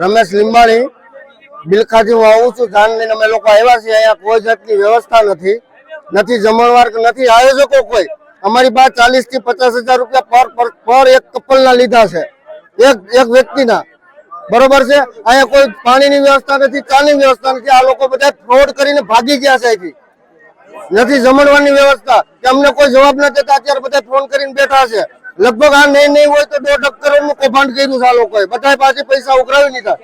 રમેશ લીંબાણી બિલખાથી હું આવું છું જાન લઈને અમે લોકો આવ્યા છીએ, અહીંયા કોઈ જાતની વ્યવસ્થા નથી. નથી જમણવાર નથી આયોજકો કોઈ. અમારી પાસે ચાલીસથી પચાસ હજાર રૂપિયા પર પર એક કપલના લીધા છે. એક એક વ્યક્તિના. બરોબર છે? અહીંયા કોઈ પાણીની વ્યવસ્થા નથી, ચાની વ્યવસ્થા નથી. આ લોકો બધા ફ્રોડ કરીને ભાગી ગયા છે અહીંથી. નથી જમણવાની વ્યવસ્થા. કે અમને કોઈ જવાબ નથી દેતા, અત્યારે બધા ફોન કરીને બેઠા છે. લગભગ આ નહીં નહીં હોય તો દોઢ કરોડનું કૌભાંડ કર્યું છે આ લોકોએ. બધા પાસે પૈસા ઉઘરાવી લીધા.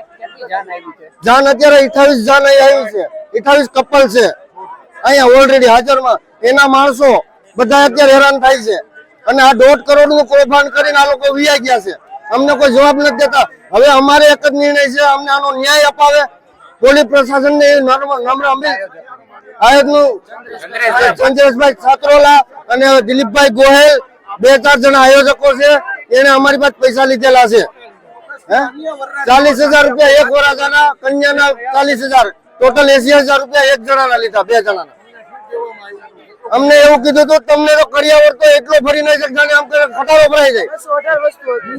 જાન અત્યારે અઠાવીસ જાન અહીં આવ્યું છે. અઠાવીસ કપલ છે. અહીંયા ઓલરેડી હાજરમાં. એના માણસો બધા અત્યારે હેરાન થાય છે. અને આ દોઢ કરોડનું કૌભાંડ કરીને આ લોકો વિયા ગયા છે. અમને કોઈ જવાબ નથી દેતા. હવે અમારે એક જ નિર્ણય છે અમને આનો ન્યાય અપાવે. પોલીસ પ્રશાસન ને નમ્ર અમી આયોગનું ચંદ્રેશભાઈ છાત્રોલા અને દિલીપભાઈ ગોહેલ બે ચાર જણા આયોજકો છે, એને અમારી પાસે પૈસા લીધેલા છે. ચાલીસ હજાર રૂપિયા એક વરાજાના કન્યાના ચાલીસ હજાર, ટોટલ એસી હજાર રૂપિયા એક જણાના લીધા, બે જણાના. અમને એવું કીધું હતું તમને તો કર્યાવર તો એટલો ફરી નહીં શકતા ને આમ કરે ખટારો ભરાઈ જાય.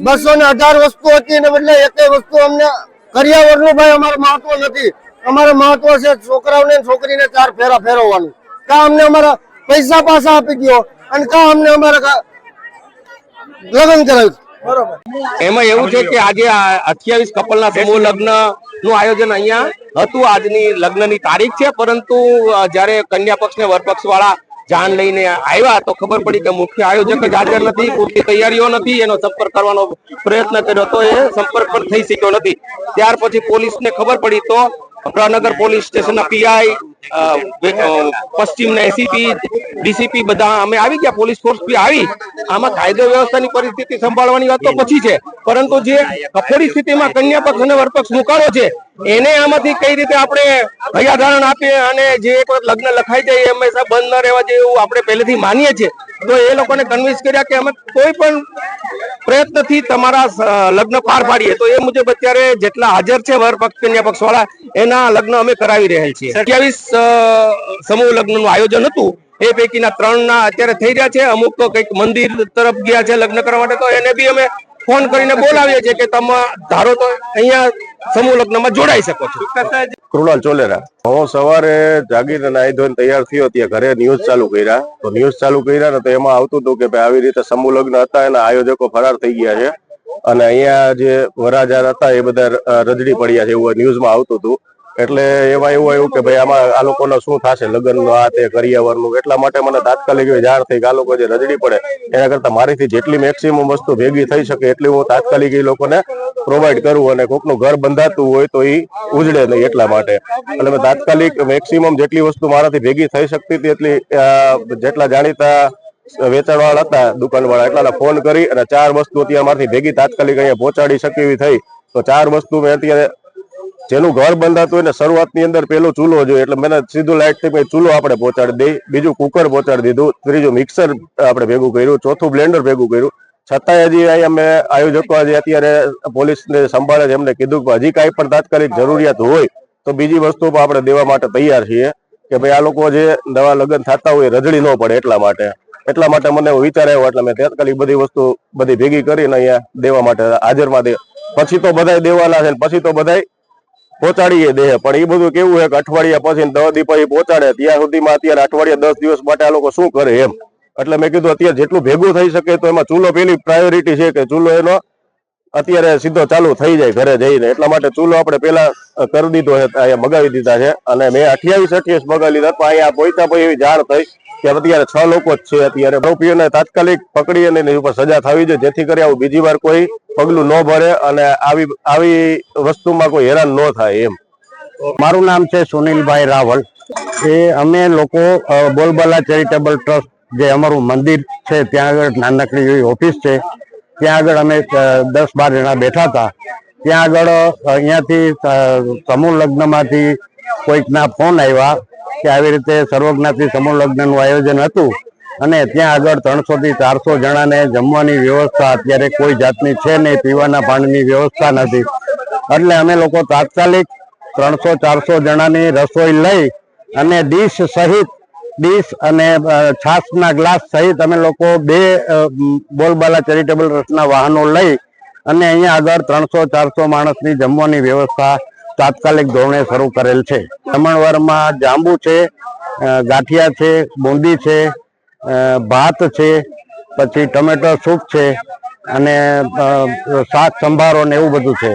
બસો ને અઢાર વસ્તુ હતી ને બદલે એક વસ્તુ અમને કરિયાવરનું ભાઈ અમારું મહત્વ નથી. અમારે મહત્વ છે છોકરાઓને છોકરીને ચાર ફેરા ફેરવવાનું. કા અમને અમારા પૈસા પાછા આપી દો અને કા અમને અમારા લગ્ન કરાવ્યું એમાં એવું છે કે આજે અઠ્યાવીસ કપલના સમૂહ લગ્નનું આયોજન અહીંયા હતું. આજની લગ્નની તારીખ છે પરંતુ જયારે કન્યા પક્ષ ને વરપક્ષ વાળા જાન લઈને આવ્યા તો ખબર પડી કે મુખ્ય આયોજક જ હાજર નથી પૂરતી તૈયારીઓ નથી એનો સંપર્ક કરવાનો પ્રયત્ન કર્યો તો એ સંપર્ક પણ થઈ શક્યો નથી. ત્યાર પછી પોલીસને ખબર પડી તો પ્રનગર પોલીસ સ્ટેશનના પીઆઈ પશ્ચિમના એસીપી ડીસીપી બધા અમે આવી ગયા, પોલીસ ફોર્સ બી આવી. આમાં કાયદો વ્યવસ્થાની પરિસ્થિતિ સંભાળવાની વાત તો પછી છે. પરંતુ જે કફોડી સ્થિતિમાં કન્યા પક્ષ અને વરપક્ષ મુકાળો છે, એને આમાંથી કઈ રીતે આપણે ભયાધારણ આપીએ અને જે એક લગ્ન લખાઈ જાય, એ હંમેશા બંધ ન રહેવા જોઈએ એવું આપણે પહેલેથી માનીએ છીએ. તો એ લોકોને કન્વિન્સ કર્યા કે અમે કોઈ પણ પ્રયત્નથી તમારા લગ્ન પાર પાડીએ. તો એ મુજબ અત્યારે જેટલા હાજર છે વર પક્ષ કન્યા પક્ષ વાળા એના લગ્ન અમે કરાવી રહેલ છીએ. સત્યાવીસ સમૂહ લગ્નનું આયોજન હતું. એ પૈકીના ત્રણ ના અત્યારે થઈ રહ્યા છે. અમુક કંઈક મંદિર તરફ ગયા છે લગ્ન કરવા માટે. તો એને બી અમે ફોન કરીને બોલાવીએ છીએ કે તમે ધારો તો અહીંયા સમૂહ લગ્નમાં જોડાઈ શકો છો. કૃણાલ ચોલેરા. હું સવારે જાગીને નાહી ધોઈને તૈયાર થયો ત્યાં ઘરે ન્યૂઝ ચાલુ કર્યા. તો ન્યૂઝ ચાલુ કર્યા ને તો એમાં આવતું હતું કે ભાઈ આવી રીતે સમૂહ લગ્ન હતા એના આયોજકો ફરાર થઈ ગયા છે. અને અહીંયા જે વરાજા હતા એ બધા રજડી પડ્યા છે એવું ન્યૂઝમાં આવતું હતું. એટલે એવા એવું આવ્યું કે ભાઈ આમાં આ લોકોના શું થશે? લગ્નનો આ તે કરિયાવરનું એટલા માટે મને તાત્કાલિક જાણ થઈ કે આ લોકો જે રજડી પડે, એના કરતા મારીથી જેટલી મેક્સિમમ વસ્તુ ભેગી થઈ શકે એટલી હું તાત્કાલિક એ લોકોને પ્રોવાઈડ કરું અને કોકનું ઘર બંધાતું હોય તો એ ઉજળે નહીં એટલા માટે. એટલે મેં તાત્કાલિક મેક્સિમમ જેટલી વસ્તુ મારાથી ભેગી થઈ શકતી હતી એટલી જેટલા જાણીતા વેચાણવાળા હતા દુકાન વાળા એટલા ફોન કરી અને ચાર વસ્તુ અત્યારે મારાથી ભેગી તાત્કાલિક અહીંયા પહોંચાડી શકે એવી થઈ. તો ચાર વસ્તુ મેં અત્યારે જેનું ઘર બંધાતું હોય ને શરૂઆતની અંદર પેલો ચૂલો જોઈએ, એટલે મેં સીધું લાઇટથી ચૂલો આપણે પહોંચાડી દઈ. બીજું કુકર પહોંચાડી દીધું. ત્રીજું મિક્સર આપણે ભેગું કર્યું. ચોથું બ્લેન્ડર ભેગું કર્યું. છતાંય હજી અહીં અમે આયોજકો જે અત્યારે પોલીસને સંભાળે છે. એમને કીધું કે હજી કાંઈ પણ તાત્કાલિક જરૂરિયાત હોય તો બીજી વસ્તુ પણ આપણે દેવા માટે તૈયાર છીએ કે ભાઈ આ લોકો જે નવા લગ્ન થતા હોય રજડી ન પડે એટલા માટે. એટલા માટે મને એવો વિચાર આવ્યો, એટલે મેં તાત્કાલિક બધી વસ્તુ બધી ભેગી કરીને અહીંયા દેવા માટે હાજરમાં દે. પછી તો બધાય દેવાના છે પછી તો બધાય પહોંચાડીએ દે પણ એ બધું કેવું છે કે અઠવાડિયા પછી દસ દી પછી પહોંચાડે ત્યાં સુધીમાં અત્યારે અઠવાડિયા દસ દિવસ માટે આ લોકો શું કરે એમ. એટલે મેં કીધું અત્યારે જેટલું ભેગું થઈ શકે તો એમાં ચૂલો પેલી પ્રાયોરિટી છે કે ચૂલો એનો અત્યારે સીધો ચાલુ થઈ જાય ઘરે જઈને. એટલા માટે ચૂલો આપણે પેલા કરી દીધો છે, અહીંયા મગાવી દીધા છે. અને મેં અઠ્યાવીસ અઠ્યાવીસ મગાવી લીધા પણ અહીંયા પોઈતા પછી એવી જાણ થઈ. કે અત્યારે છ લોકો જ છે, અત્યારે આરોપીઓને તાત્કાલિક પકડી અને એની ઉપર સજા થવી જોઈએ, જેથી કરી આવું બીજી વાર કોઈ પગલું ન ભરે અને આવી આવી વસ્તુમાં કોઈ હેરાન ન થાય એમ. મારું નામ છે સુનિલભાઈ રાવલ. એ અમે લોકો બોલબલા ચેરિટેબલ ટ્રસ્ટ જે અમારું મંદિર છે, ત્યાં આગળ નાનકડી એવી ઓફિસ છે. ત્યાં આગળ અમે દસ બાર જણા બેઠા હતા. ત્યાં આગળ અહીંયાથી સમૂહ લગ્નમાંથી કોઈકના ફોન આવ્યા. કે આવી રીતે સર્વજ્ઞાતિ સમૂહ આયોજન હતું અને ત્યાં આગળ ત્રણસો થી ચારસો જણાને જમવાની વ્યવસ્થા અત્યારે કોઈ જાતની છે નહીં, પીવાના પાણીની વ્યવસ્થા નથી. એટલે અમે લોકો તાત્કાલિક ત્રણસો ચારસો જણાની રસોઈ લઈ અને ડીશ સહિત, ડીશ અને છાશના ગ્લાસ સહિત અમે લોકો બે બોલબાલા ચેરિટેબલ ટ્રસ્ટના વાહનો લઈ અને અહીંયા આગળ ત્રણસો ચારસો માણસની જમવાની વ્યવસ્થા તાત્કાલિક ધોરણે શરૂ કરેલ છે. જમણવારમાં જાંબુ છે ગાંઠિયા છે, બુંદી છે ભાત છે, પછી ટમેટો સૂપ છે અને શાક સંભારો ને એવું બધું છે.